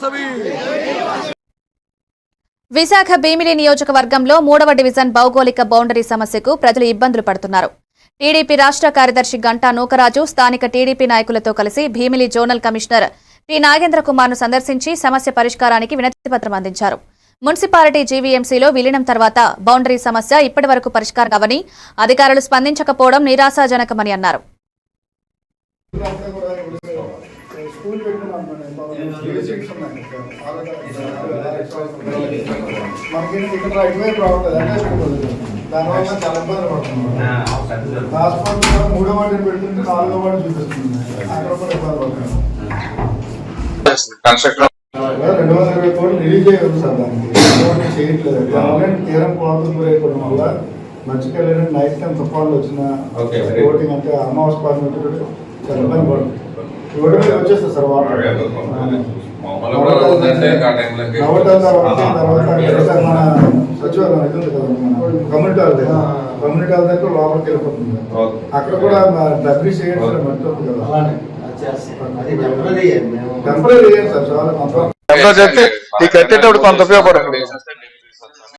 వాసవి విశాఖ భీమిలి నియోజకవర్గంలో మూడవ డివిజన్ భౌగోళిక బౌండరీ సమస్యకు ప్రజలు ఇబ్బందులు పడుతున్నారు. టీడీపీ రాష్ట్ర కార్యదర్శి గంటా నూకరాజు స్థానిక టీడీపీ నాయకులతో కలిసి Bheemili zonal commissioner T Nagendra కుమార్ను సందర్శించి సమస్య పరిష్కారానికి వినతిపత్రం అందించారు. మున్సిపాలిటీ జీవీఎంసీలో విలీనం తర్వాత బౌండరీ సమస్య ఇప్పటి వరకు పరిష్కారం కావని అధికారులు స్పందించకపోవడం నిరాశాజనకమని అన్నారు. స్కూల్ పెట్టుకున్నాం మనకి ఇక్కడ ఇటువైపు రావట్లేదు అంటే దానివల్ల చాలా ఇబ్బంది పడుతున్నాం హాస్పిటల్ మూడో వాటిని పెడుతుంటే నాలుగో వాటిని చూపిస్తుంది అక్కడ కూడా ఇబ్బంది పడుతున్నాం రెండు వందల ఇరవై కోట్లు రిలీజ్ సార్ దానికి చేయట్లేదు దానివల్ల తీరం కోతలు గురైపోవడం వల్ల మధ్యకెళ్ళిన నైట్ టైం తుఫాన్లు వచ్చిన Okay, అంటే అమావాస్ పార్లమెంట్ ఇబ్బంది పడుతుంది సార్ సచివాలయం ఇది ఉంది కదా మన కమ్యూనిటీ హాల్ దగ్గర. కమ్యూనిటీ హాల్ దగ్గర లోపలికి వెళ్ళిపోతుంది. అక్కడ కూడా డబ్బు చేయడం మట్టి ఉంది కదా. అది టెంపరీ మేము టెంపరీ సార్ చాలా కొంత చెప్తే ఈ కట్టేటప్పుడు కొంత ఉపయోగపడుతుంది.